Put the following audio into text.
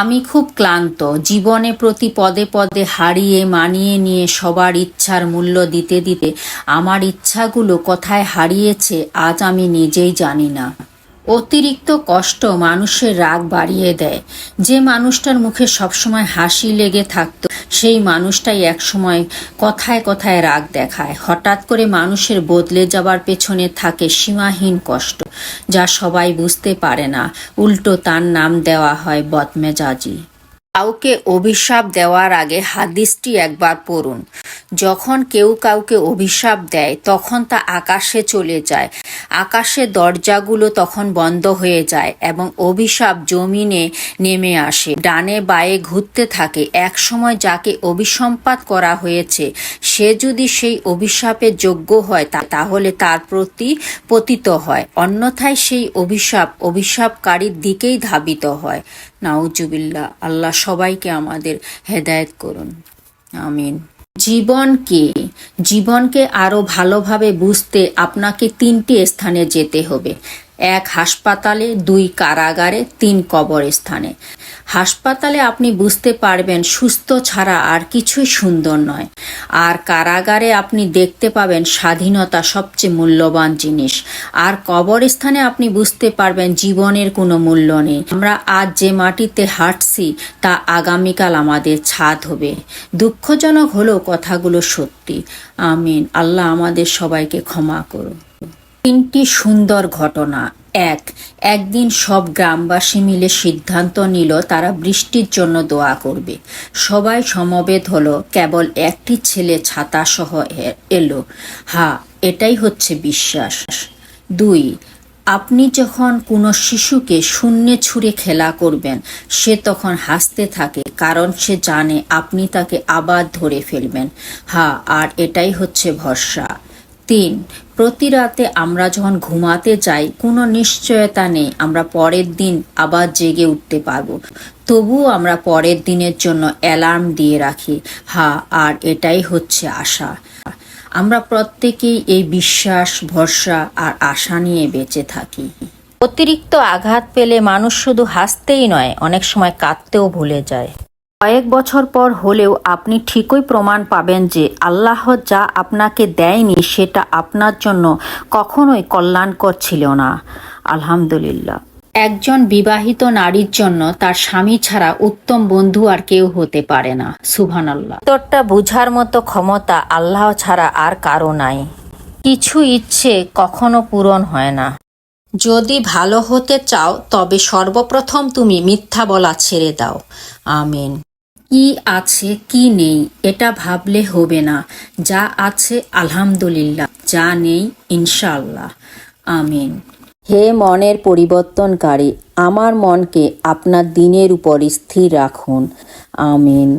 আমি খুব ক্লান্ত। জীবনে প্রতি পদে পদে হারিয়ে, মানিয়ে নিয়ে সবার ইচ্ছার মূল্য দিতে দিতে আমার ইচ্ছাগুলো কোথায় হারিয়েছে আজ আমি নিজেই জানি না। অতিরিক্ত কষ্ট মানুষের রাগ বাড়িয়ে দেয়। যে মানুষটার মুখে সবসময় হাসি লেগে থাকতো সেই মানুষটাই একসময় কথায় কথায় রাগ দেখায়। হঠাৎ করে মানুষের বদলে যাবার পেছনে থাকে সীমাহীন কষ্ট, যা সবাই বুঝতে পারে না। উল্টো তার নাম দেওয়া হয় বদমেজাজি। কাউকে অভিশাপ দেওয়ার আগে হাদিসটি একবার পড়ুন। যখন কেউ কাউকে অভিশাপ দেয়, তখন তা আকাশে চলে যায়। আকাশের দরজাগুলো তখন বন্ধ হয়ে যায় এবং অভিশাপ জমিনে নেমে আসে। ডানে বায়ে ঘুরতে থাকে। এক সময় যাকে অভিসম্পাত করা হয়েছে, সে যদি সেই অভিশাপের যোগ্য হয় তাহলে তার প্রতি পতিত হয়। অন্যথায় সেই অভিশাপ অভিশাপকারীর দিকেই ধাবিত হয়। নাউজুবিল্লাহ, আল্লাহ সবাইকে আমাদের হেদায়ত করুন। আমিন। জীবনকে জীবনকে আরও ভালোভাবে বুঝতে আপনাকে তিনটি স্থানে যেতে হবে। এক হাসপাতালে, দুই কারাগারে, তিন কবরস্থানে। হাসপাতালে আপনি বুঝতে পারবেন, সুস্থ ছাড়া আর কিছুই সুন্দর নয়। আর কারাগারে আপনি দেখতে পাবেন স্বাধীনতা সবচেয়ে মূল্যবান জিনিস। আর কবরস্থানে আপনি বুঝতে পারবেন জীবনের কোনো মূল্য নেই। আমরা আজ যে মাটিতে হাঁটছি, তা আগামীকাল আমাদের ছাদ হবে। দুঃখজনক হলেও কথাগুলো সত্যি। আমিন। আল্লাহ আমাদের সবাইকে ক্ষমা করুন তিনটি সুন্দর ঘটনা। এক, একদিন সব গ্রামবাসী মিলে সিদ্ধান্ত নিল তারা বৃষ্টির জন্য দোয়া করবে। সবাই সমবেত হলো, কেবল একটি ছেলে ছাতা সহ এলো। হা, এটাই হচ্ছে বিশ্বাস। দুই, আপনি যখন কোনো শিশুকে শূন্যে ছুঁড়ে খেলা করবেন, সে তখন হাসতে থাকে, কারণ সে জানে আপনি তাকে আবার ধরে ফেলবেন। হা, আর এটাই হচ্ছে ভরসা। তিন, প্রতি রাতে আমরা যখন ঘুমাতে যাই, কোনো নিশ্চয়তা নেই, আমরা পরের দিন আবার জেগে উঠতে পারব। তবুও আমরা পরের দিনের জন্য অ্যালার্ম দিয়ে রাখি। হা আর এটাই হচ্ছে আশা। আমরা প্রত্যেকেই এই বিশ্বাস, ভরসা আর আশা নিয়ে বেঁচে থাকি। অতিরিক্ত আঘাত পেলে মানুষ শুধু হাসতেই নয়, অনেক সময় কাঁদতেও ভুলে যায়। কয়েক বছর পর হলেও আপনি ঠিকই প্রমাণ পাবেন যে আল্লাহ যা আপনাকে দেয়নি সেটা আপনার জন্য কখনোই কল্যাণকর ছিল না। আলহামদুলিল্লাহ। একজন বিবাহিত নারীর জন্য তার স্বামী ছাড়া উত্তম বন্ধু আর কেউ হতে পারে না। সুবহান আল্লাহ উত্তরটা বুঝার মতো ক্ষমতা আল্লাহ ছাড়া আর কারও নাই। কিছু ইচ্ছে কখনো পূরণ হয় না। যদি ভালো হতে চাও, তবে সর্বপ্রথম তুমি মিথ্যা বলা ছেড়ে দাও। আমিন। কি আছে, কি নেই, এটা ভাবলে হবে না। যা আছে, আলহামদুলিল্লাহ, যা নেই ইনশাল্লাহ আমিন। হে মনের পরিবর্তনকারী, আমার মনকে আপনার দিনের উপর স্থির রাখুন। আমিন।